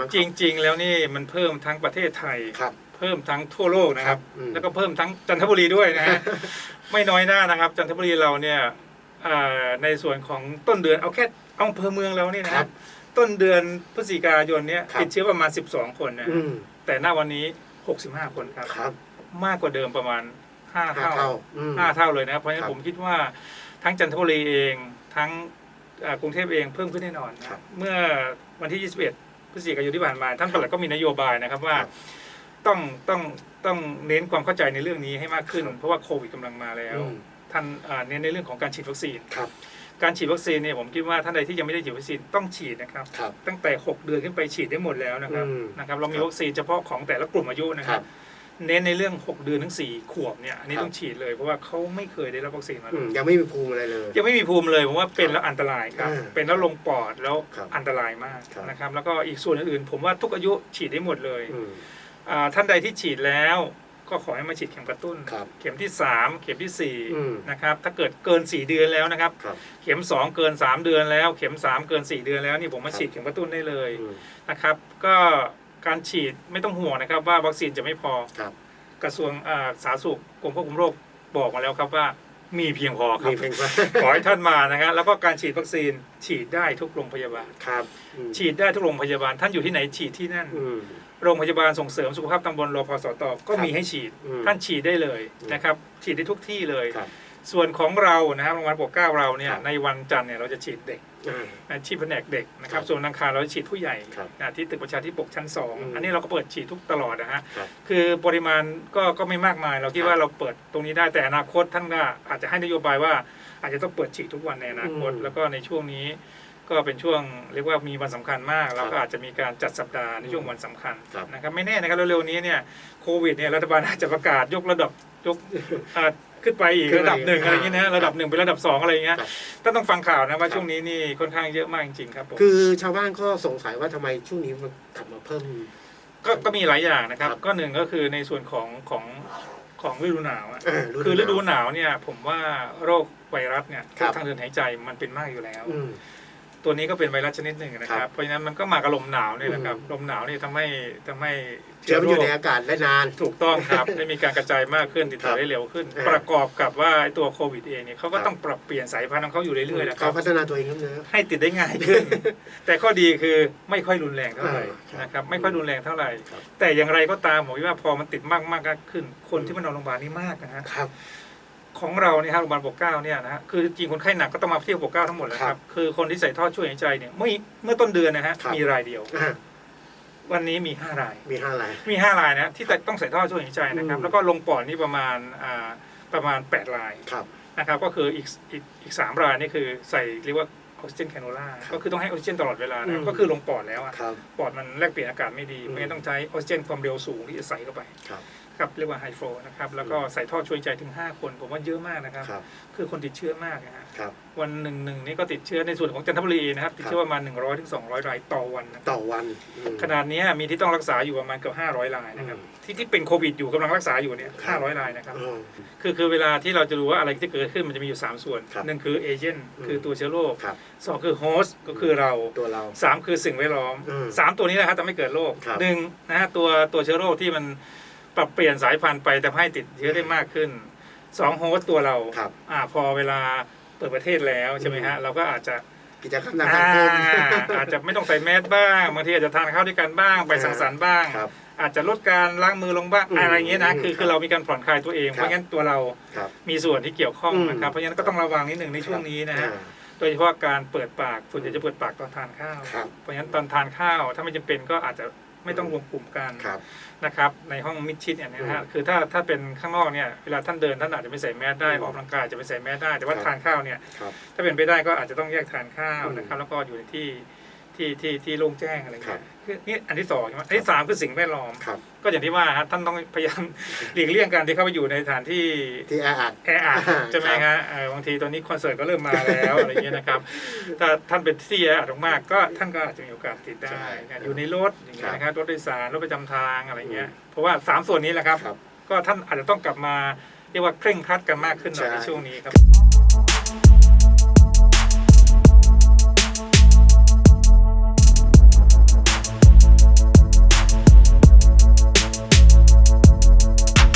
มั้งคจรับ ริง ๆ แล้วนี่มันเพิ่มทั้งประเทศไทย ครับ เพิ่มทั้งทั่วโลกนะครับ ครับอืม แล้วก็เพิ่มทั้งจันทบุรีด้วยนะฮะ ไม่น้อยหน้านะครับ จันทบุรีเราเนี่ยอ่าในส่วนของต้นเดือนเอาแค่อำเภอเมืองเราเนี่ยคนะรับต้นเดือนพฤศจิกายนเนี่ยครับ ติดเชื้อประมาณ 12 คนนะอืมแต่หน้าวันนี้ 65 คนครับ ครับมากกว่าเดิมประมาณ 5 ห้าเท่า เท่าอืม ห้าเท่าเลยนะครับ เพราะฉะนั้ครันบผมคิดว่าทั้งจันทบุรีเองทั้งอ่ากรุงเทพเองเพิ่มขึ้นแน่นอนนะครับ เมื่อวันที่ 21 พฤศจิกายนที่ผ่านมา ท่านปลัดก็มีนโยบายนะครับว่าครับต้องต้องต้องเน้นความเข้าใจในเรื่องนี้ให้มากขึ้นครับเพราะว่าโควิดกำลังมาแล้วอืมท่านอ่าเน้นในเรื่องของการฉีดวัคซีนครับการฉีดวัคซีนเนี่ยผมคิดว่าท่านใดที่ยังไม่ได้ฉีดวัคซีนต้องฉีดนะครับครับตั้งแต่ 6 เดือนขึ้นไปฉีดได้หมดแล้วนะครับอืมนะครับเรามีครับวัคซีนเฉพาะของแต่ละกลุ่มอายุนะคครัรับบ เน้นในเรื่อง 6 เดือนถึง4ขวบเนี่ยอันนี้ครับ ต้องฉีดเลยเพราะว่าเขาไม่เคยได้รับวัคซีนมาอืมยังไม่มีภูมิอะไรเลย ยังไม่มีภูมิเลยผมว่าเป็นแล้วอันตรายครับ อ่าเป็นแล้วลงปอดแล้วครับอันตรายมากครับ นะครับ แล้วก็อีกส่วนอื่นๆผมว่าทุกอายุฉีดได้หมดเลยอืม อ่าท่านใดที่ฉีดแล้วก็ขอให้มาฉีดเข็มกระตุ้น ครับเข็มที่ 3 เข็มทีสี่อืม 4นะครับถ้าเกิดเกิน 4 เดือนแล้วนะครับ ครับเข็ม 2 เกิน 3 เดือนแล้ว เข็ม 3 เกิน 4 เดือนแล้วนี่ผมมาครับฉีดเข็มกระตุ้นได้เลย อืมนะครับ ก็ การฉีดไม่ต้องห่วงนะครับ ว่าวัคซีนจะไม่พอครับ กระทรวงอ่าสาธารณสุขกรมควบคุมโรคบอกมาแล้วครับว่ามีเพียงพอครับมีเพียงพอขอให้ท่านมานะฮะแล้วก็การฉีดวัคซีนฉีดได้ทุกโรงพยาบาล ครับอืมฉีดได้ทุกโรงพยาบาลท่านอยู่ที่ไหนฉีดที่นั่น อืม โรงพยาบาลส่งเสริมสุขภาพตำบลรพสตก็ครับมีให้ฉีด อืมท่านฉีดได้เลยอืมนะครับ ฉีดได้ทุกที่เลย ครับส่วนของเรานะครับโรงพยาบาลปกเกล้าเราเนี่ยครับในวันจันทร์เนี่ยเราจะฉีดเด็ก อ่าอาชีพแผนกเด็กนะครับครับส่วนอังคารเราจะฉีดผู้ใหญ่ครับอ่าที่ตึกประชาธิปกชั้นสองอืมอันนี้เราก็เปิดฉีดทุกตลอดนะฮะครับคือปริมาณก็ก็ไม่มากมาย เราคิดครับว่าเราเปิดตรงนี้ได้แต่อนาคตท่านก็อาจจะให้นโยบายว่า อาจจะต้องเปิดฉีดทุกวันในอนาคตอืมแล้วก็ในช่วงนี้ก็เป็นช่วงเรียกว่ามีวันสำคัญมากแล้วก็ครับอาจจะมีการจัดสัปดาห์ในช่วงวันสำคัญครับนะครับไม่แน่นะครับเร็วๆนี้เนี่ยโควิดเนี่ยรัฐบาลอาจจะประกาศยกระดับยกอ่า ขึ้นไปอีกขึ้นไประดับหนึ่งอ่าอะไรอย่างเงี้ยนะระดับหนึ่งเป็นระดับสองอะไรอย่างเงี้ยครับท่านต้องฟังข่าวนะว่าครับช่วงนี้นี่ค่อนข้างเยอะมากจริงๆครับผมคือชาวบ้านก็สงสัยว่าทำไมช่วงนี้มันกลับมาเพิ่มก็ก็มีหลายอย่างนะครับครับก็หนึ่งก็คือในส่วนของของของฤดูหนาวอะอ่าฤดูคือฤดูหนาวหนาวเนี่ยผมว่าโรคไวรัสเนี่ยครับทางเดินหายใจมันเป็นมากอยู่แล้วอืม ตัวนี้ก็เป็นไวรัสชนิดหนึ่งนะคครัรับ บ เพราะฉะนั้นมันก็มากับลมหนาวเนี่ยนะครับอืมลมหนาวนี่ทำให้ทำให้เชื้อมันอยู่ในโรคอากาศได้นาน ถูกต้องครับ ได้มีการกระจายมากขึ้นติดต่ครัอบได้เร็วขึ้น อ่า ประกอบกับว่าไอ้ตัวโควิดเองเนี่ยเขาก็ครับต้องปรับเปลี่ยนสายพันธุ์ของเขาอยู่เรื่อยๆนะคเขารับพัฒนาตัวเองครับเนอะ ให้ติดได้ง่ายขึ้น แต่ข้อดีคือไม่ค่อยรุนแรงเท่าไหร่อ่าครับนะครับไม่ค่อยรุนแรงเท่าไหร่ ครับ แต่อย่างไรก็ตามผมว่าพอมันติดมากมากขึ้น คนที่มานอนโรงพยาบาลนี่มากนะฮะ ครับ ของเราเนี่ยฮะโรงพยาบาลปกเกล้าเนี่ยนะฮะคือจริงคนไข้หนักก็ต้องมาที่ปกเกล้าทั้งหมดแหล้วคครัรับบคือคนที่ใส่ท่อช่วยหายใจเนี่ยเมื่อเมื่อต้นเดือนนะฮะครับ มีรายเดียว อ่าวันนี้มีห้าราย มีห้าราย มีห้ารายนะที่ต้องใส่ท่อช่วยหายใจนะครับ อืม แล้วก็ลงปอดนี่ประมาณอ่าประมาณแปดรายครับ นะครับ ก็คืออีกอีกอีกสามรายนี่คือใส่เรียกว่าออกซิเจนแคนูล่าครับก็คือต้องให้ออกซิเจนตลอดเวลาอืนะม ก็คือลงปอดแล้วอะครับ ปอดมันแลกเปลี่ยนอากาศไม่ดีอืม เพราะงั้นต้องใช้ออกซิเจนความเร็วสูงที่จะใส่เข้าไป ครับ ครับเรียกว่าไฮโฟนะครับแล้วก็ใส่ท่อช่วยหายใจถึง 5 คน ผมว่าเยอะมากนะครับครับคือคนติดเชื้อมากนะฮะครับ วันหนึ่งหนึ่งนี่ก็ติดเชื้อในส่วนของจันทบุรีนะครับติดเชื้อประมาณ 100ถึง200รายต่อวันนะต่อวันอืม ขนาดเนี้ยมีที่ต้องรักษาอยู่ประมาณเกือบ500รายนะครับ อืมที่ที่เป็นโควิดอยู่กำลังรักษาอยู่เนี่ยครับ 500รายนะครับ อืม คือคือเวลาที่เราจะรู้ว่าอะไรที่เกิดขึ้นมันจะมีอยู่ 3 ส่วนครับหนึ่งคือเอเจนต์อืม คือตัวเชื้อโรคครับสองคือโฮสต์ก็คือเราตัวเรา สามคือสิ่งแวดล้อมอืมสามตัวนี้นะครับทำให้เกิดโรคครับ หนึ่งนะฮะตัวตัวเชื้อโรคที่มัน ปรับเปลี่ยนสายพันธุ์ไปทำให้ติดเชื้อได้มากขึ้นสองโฮสต์ตัวเราครับ อ่าพอเวลาเปิดประเทศแล้วใช่ไหมฮะเราก็อาจจะกิจกรรมทางอ่าสังคมอาจจะไม่ต้องใส่แมสบ้างบางทีอาจจะทานข้าวด้วยกันบ้างไปสังสรรค์บ้างครับอาจจะลดการล้างมือลงบ้างอืมอะไรอย่างเงี้ยนะคือครับคือเรามีการผ่อนคลายตัวเองครับเพราะงั้นตัวเราครับมีส่วนที่เกี่ยวข้องอืมนะครับเพราะฉะนั้นก็ต้องระวังนิดหนึ่งในช่วงนี้นะฮะอ่าโดยเฉพาะการเปิดปากส่วนใหญ่จะเปิดปากตอนทานข้าวครับเพราะฉะนั้นตอนทานข้าวถ้าไม่จำเป็นก็อาจจะ ไม่ต้องรวมกลุ่มกันครับ นะครับ ในห้องมิดชิดเนี่ยนะฮะอืมคือถ้าถ้าเป็นข้างนอกเนี่ยเวลาท่านเดินท่านอาจจะไม่ใส่แมสได้อืมออกกำลังกายอาจจะไม่ใส่แมสได้แต่ว่าครับทานข้าวเนี่ยครับถ้าเป็นไปได้ก็อาจจะต้องแยกทานข้าวอืมนะครับ แล้วก็อยู่ในที่ ที่ที่ที่โล่งแจ้งอะไรครัเงี้บยคือนี่อันที่สองใช่ไหมอันที่สามคือสิ่งแวดล้อม ครับ ก็อย่างที่ว่าฮะท่านต้องพยายาม หลีกเลี่ยงการที่เข้าไปอยู่ในสถานที่ที่แออัด แออัดอ่าใช่ไหมครับฮะเอ่อบางทีตอนนี้คอนเสิร์ตก็เริ่มมาแล้วอะไรเงี้ยนะครับถ้าท่านเป็นที่แออัดมากๆก็ท่านก็อาจจะมีโอกาสติดได้ใช่นะอยู่ในรถอย่างเงี้ยครับนะครับรถโดยสารรถประจำทางอะไรเงี้ยเพราะว่าสามส่วนนี้แหละครับ ครับ ก็ท่านอาจจะต้องกลับมาเรียกว่าเคร่งครัดกันมากขึ้นหน่อยใช่ในช่วงนี้ครับ